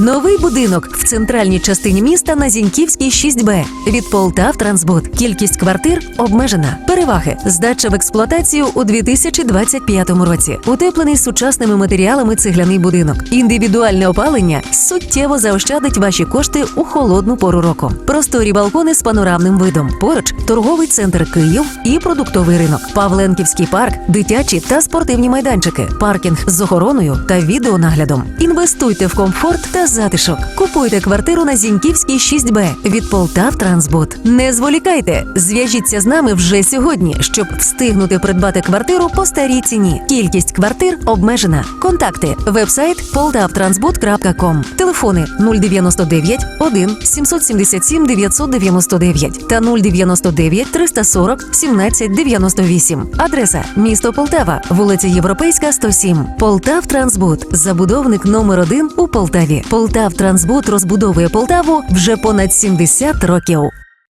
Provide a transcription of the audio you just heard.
Новий будинок в центральній частині міста на Зіньківській 6Б. Від Полтав Трансбуд. Кількість квартир обмежена. Переваги. Здача в експлуатацію у 2025 році. Утеплений сучасними матеріалами цегляний будинок. Індивідуальне опалення суттєво заощадить ваші кошти у холодну пору року. Просторі балкони з панорамним видом. Поруч торговий центр Київ і продуктовий ринок. Павленківський парк, дитячі та спортивні майданчики, паркінг з охороною та відеонаглядом. Інвестуйте в комфорт та затишок. Купуйте квартиру на Зіньківській 6Б від Полтав Трансбуд. Не зволікайте, зв'яжіться з нами вже сьогодні, щоб встигнути придбати квартиру по старій ціні. Кількість квартир обмежена. Контакти вебсайт poltavtransbud.com. Телефони 099 1 777 999 та 099 340 17 98. Адреса місто Полтава, вулиця Європейська, 107. Полтав Трансбуд. Забудовник номер один у Полтаві. Полтав Трансбуд розбудовує Полтаву вже понад 70 років.